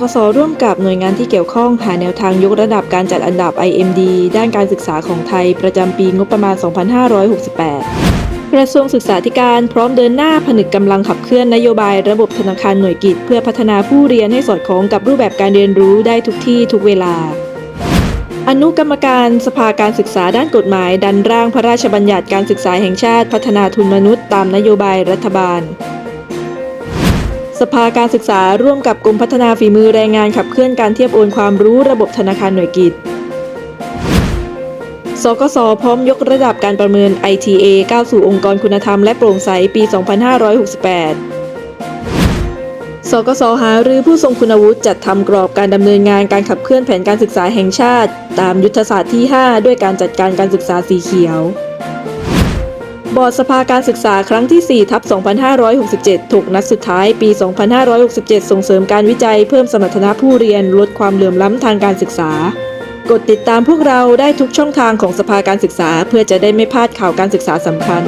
กสร่วมกับหน่วยงานที่เกี่ยวข้องหาแนวทางยกระดับการจัดอันดับ IMD ด้านการศึกษาของไทยประจำปีงบประมาณ 2568 กระทรวงศึกษาธิการพร้อมเดินหน้าผนึกกำลังขับเคลื่อนนโยบายระบบธนาคารหน่วยกิจ เพื่อพัฒนาผู้เรียนให้สอดคล้องกับรูปแบบการเรียนรู้ได้ทุกที่ทุกเวลาอนุกรรมการสภาการศึกษาด้านกฎหมาย ดันร่างพระราชบัญญัติการศึกษาแห่งชาติพัฒนาทุนมนุษย์ตามนโยบายรัฐบาล สภาการศึกษาร่วมกับกรมพัฒนาฝีมือแรงงานขับเคลื่อนการเทียบโอนความรู้ระบบธนาคารหน่วยกิจ สกสพร้อมยกระดับการประเมิน ITA ก้าวสู่องค์กรคุณธรรมและโปร่งใสปี 2568 สกสหารือผู้ทรงคุณวุฒิจัดทำกรอบการดำเนินงานการขับเคลื่อนแผนการศึกษาแห่งชาติ ตามยุทธศาสตร์ที่ 5 ด้วยการจัดการการศึกษาสีเขียว บอร์ดสภาการศึกษาครั้งที่ 4 ทับ 2567 ถูกนัดสุดท้ายปี 2567 ส่งเสริมการวิจัยเพิ่มสมรรถนะผู้เรียนลดความเหลื่อมล้ำทางการศึกษา กดติดตามพวกเราได้ทุกช่องทางของสภาการศึกษา เพื่อจะได้ไม่พลาดข่าวการศึกษาสำคัญ